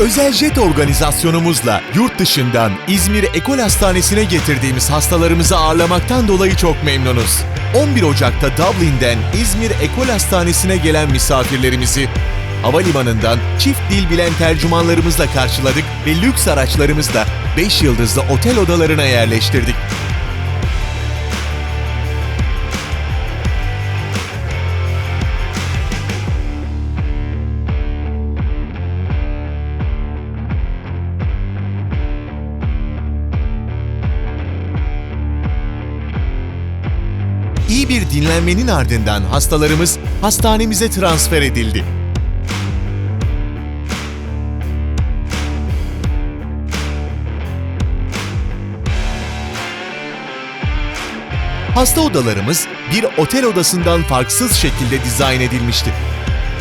Özel jet organizasyonumuzla yurt dışından İzmir Ekol Hastanesi'ne getirdiğimiz hastalarımızı ağırlamaktan dolayı çok memnunuz. 11 Ocak'ta Dublin'den İzmir Ekol Hastanesi'ne gelen misafirlerimizi havalimanından çift dil bilen tercümanlarımızla karşıladık ve lüks araçlarımızla 5 yıldızlı otel odalarına yerleştirdik. İyi bir dinlenmenin ardından hastalarımız hastanemize transfer edildi. Hasta odalarımız bir otel odasından farksız şekilde dizayn edilmişti.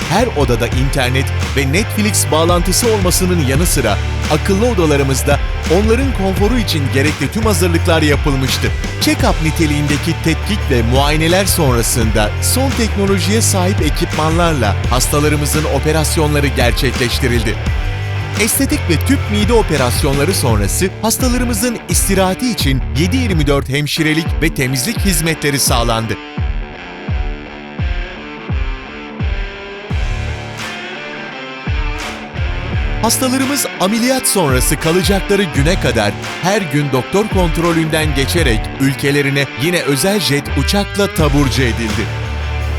Her odada internet ve Netflix bağlantısı olmasının yanı sıra akıllı odalarımızda onların konforu için gerekli tüm hazırlıklar yapılmıştı. Check-up niteliğindeki tetkik ve muayeneler sonrasında son teknolojiye sahip ekipmanlarla hastalarımızın operasyonları gerçekleştirildi. Estetik ve tüp mide operasyonları sonrası hastalarımızın istirahati için 7-24 hemşirelik ve temizlik hizmetleri sağlandı. Hastalarımız ameliyat sonrası kalacakları güne kadar her gün doktor kontrolünden geçerek ülkelerine yine özel jet uçakla taburcu edildi.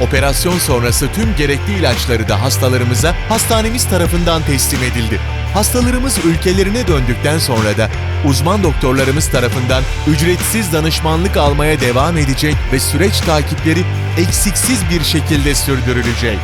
Operasyon sonrası tüm gerekli ilaçları da hastalarımıza hastanemiz tarafından teslim edildi. Hastalarımız ülkelerine döndükten sonra da uzman doktorlarımız tarafından ücretsiz danışmanlık almaya devam edecek ve süreç takipleri eksiksiz bir şekilde sürdürülecek.